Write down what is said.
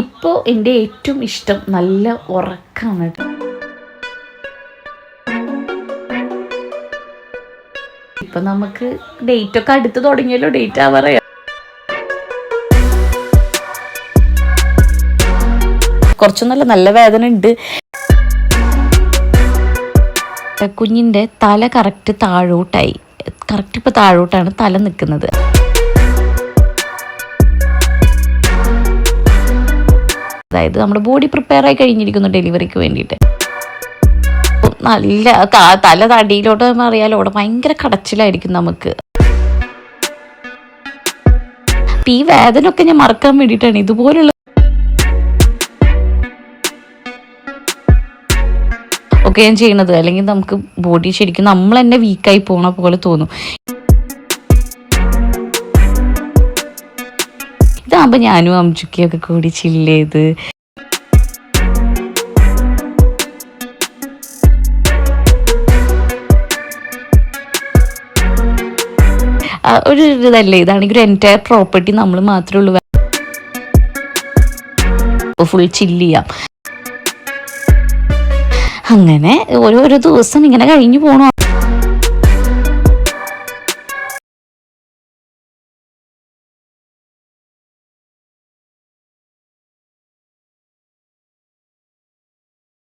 ഇപ്പോൾ എന്റെ ഏറ്റവും ഇഷ്ടം നല്ല ഉറക്കമാണ് കേട്ടോ ഇപ്പൊ നമുക്ക് ഡേറ്റ് ഒക്കെ അടുത്ത് തുടങ്ങിയല്ലോ ഡേറ്റ് ആവാറയോ. കുറച്ചൊന്നല്ല നല്ല വേദന ഉണ്ട്. കുഞ്ഞിന്റെ തല കറക്റ്റ് താഴോട്ടായി. കറക്റ്റ് ഇപ്പോൾ താഴോട്ടാണ് തല നിൽക്കുന്നത്. അതായത് നമ്മുടെ ബോഡി പ്രിപ്പയർ ആയി കഴിഞ്ഞിരിക്കുന്നു ഡെലിവറിക്ക് വേണ്ടിയിട്ട്. നല്ല തല തടിയിലോട്ട് അറിയാലോ അവിടെ ഭയങ്കര കടച്ചിലായിരിക്കും നമുക്ക്. ഈ വേദന ഒക്കെ ഞാൻ മറക്കാൻ വേണ്ടിയിട്ടാണ് ഇതുപോലുള്ള ഒക്കെ ഞാൻ ചെയ്യണത്. അല്ലെങ്കിൽ നമുക്ക് ബോഡി ശരിക്കും നമ്മൾ തന്നെ വീക്കായി പോണ പോലെ തോന്നും. ഇതാകുമ്പോൾ ഞാനും അംജുക്കിയൊക്കെ കൂടി ചില്ല് ചെയ്ത്. ഒരു ഇതല്ലേ ഇതാണെങ്കിൽ ഒരു എന്റയർ പ്രോപ്പർട്ടി നമ്മൾ മാത്രമേ ഉള്ളൂ. ഫുൾ ചില്ല് ചെയ്യാം. അങ്ങനെ ഓരോരോ ദിവസം ഇങ്ങനെ കഴിഞ്ഞു പോണു.